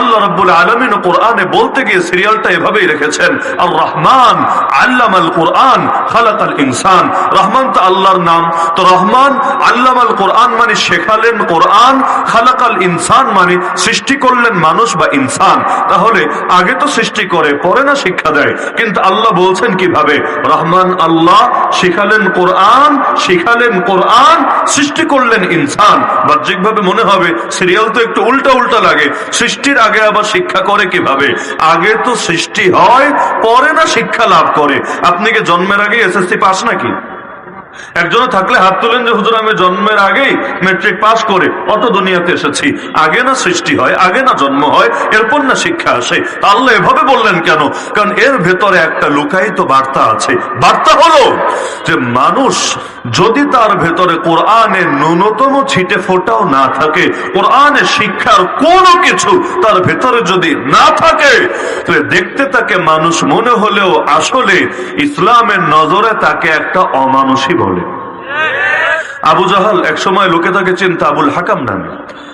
আল্লাহ রব্বুল আলমিন কোরআনে বলতে গিয়ে সিরিয়ালটা এভাবেই রেখেছেন আর রহমান আল্লাম আল কোরআন খালাক আল ইনসান। রহমান তো আল্লাহর নাম। তো রহমান আল্লাম আল কোরআন মানে শেখালেন কোরআন খালাক আল ইনসান মানে সৃষ্টি করলেন মানুষ বা ইনসান। তাহলে আগে তো সৃষ্টি করে, পরে না শিক্ষা দেয়। কিন্তু আল্লাহ বলছেন কীভাবে? রহমান আল্লাহ শিখালেন কোরআন শিখালেন কোরআন, সৃষ্টি করলেন ইনসান। বাহ্যিকভাবে মনে হবে, সিরিয়াল তো একটু উল্টা উল্টা লাগে। সৃষ্টির আগে আবার শিক্ষা করে কীভাবে? আগে তো সৃষ্টি হয়, পরে না শিক্ষা লাভ করে। আপনি কি জন্মের আগে এসএসসি পাস নাকি? একজনে থাকলে হাত তোলেন যে, হুজুর, আমি জন্মের আগেই মেট্রিক পাস করে অত দুনিয়াতে এসেছি। আগে না সৃষ্টি হয়, আগে না জন্ম হয়, এরপর না শিক্ষা আসে। আল্লাহ এভাবে বললেন কেন? কারণ এর ভেতরে একটা লুকায়িত বার্তা আছে। বার্তা হলো যে, মানুষ যদি তার ভেতরে কোরআনের ন্যূনতম ছিটে ফোটাও না থাকে, কোরআনের শিক্ষার কোনো কিছু তার ভেতরে যদি না থাকে, তাহলে দেখতে তাকে মানুষ মনে হলেও আসলে ইসলামের নজরে তাকে একটা অমানুষই বলে। আবু জাহাল একসময় লোকে তাকে চিন্তা আবুল হাকাম নামে।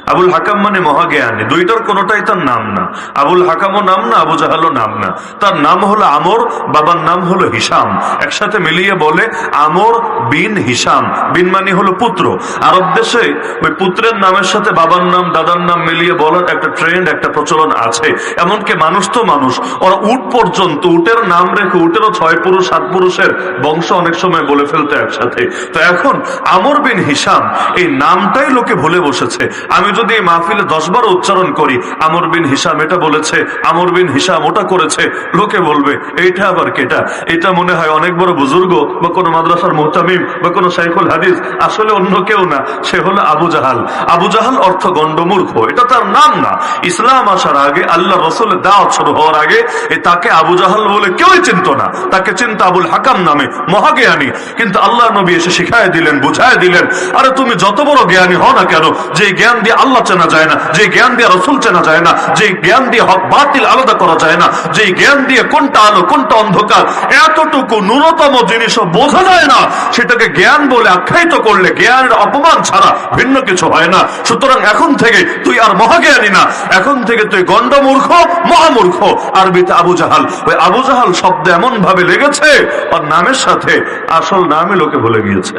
আবুল হাকাম মানে মহাজ্ঞানী। দুইটার কোনোটাই তার নাম না। আবুল হাকামও নাম না, আবু জাহালও নাম না। তার নাম হলো আমর, বাবার নাম হলো হিসাম একসাথে মিলিয়ে বলে আমর বিন হিসাম বিন মানে হলো পুত্র। আরব দেশে ওই পুত্রের নামের সাথে বাবার নাম, দাদার নাম মিলিয়ে বলার একটা ট্রেন্ড একটা প্রচলন আছে। এমনকি মানুষ তো মানুষ। ওরা উট পর্যন্ত, উটের নাম রেখে উটেরও ছয় পুরুষ, সাত পুরুষের বংশ অনেক সময় বলে ফেলতে একসাথে। তো এখন আমর বিন হিসাম এই নামটাই লোকে ভুলে বসেছে। আমি যদি এই মাহফিলে দশবার উচ্চারণ করি, আমর বিন হিসাম এটা বলেছে, আমর বিন হিসাম ওটা করেছে, লোকে বলবে, এইটা আবার কেটা? এটা মনে হয় অনেক বড় বুজুর্গ বা কোনো মাদ্রাসার মোহতামিম বা কোনো শাইখুল হাদিস, আসলে অন্য কেউ না, সে হলো আবু জাহাল। আবু জাহাল অর্থ গণ্ডমূর্খ, এটা তার নাম না। ইসলাম আসার আগে আল্লাহ রসুলের দাওয়াত শুরু হওয়ার আগে তাকে আবু জাহাল বলে কেউই চিনত না। তাকে চিন্তা আবুল হাকাম নামে, মহাজ্ঞানী। কিন্তু আল্লাহ নবী এসে শিখায় দিলেন, বুঝায় দিলেন, আরে তুমি যত বড় জ্ঞানী হও না কেন যে জ্ঞান দিয়ে আল্লাহ চেনা যায় না যে জ্ঞান দিয়ে রসুল চেনা যায় না যে জ্ঞান দিয়ে হক বাতিল আলাদা করা যায় না যে জ্ঞান দিয়ে কোনটা আলো, কোনটা অন্ধকার, এতটুকু ন্যূনতম জিনিসও বোঝা যায় না। সেটাকে জ্ঞান বলে আখ্যায়িত করলে জ্ঞানের অপমান ছাড়া ভিন্ন কিছু হয় না। সুতরাং এখন থেকে তুই আর মহাজ্ঞানী না, এখন থেকে তুই গণ্ডমূর্খ, মহামূর্খ। আরবিতে আবু জাহাল, ওই আবু জাহাল শব্দ এমন ভাবে লেগেছে আর নামের সাথে আসল নামে লোকে ভুলে গিয়েছে।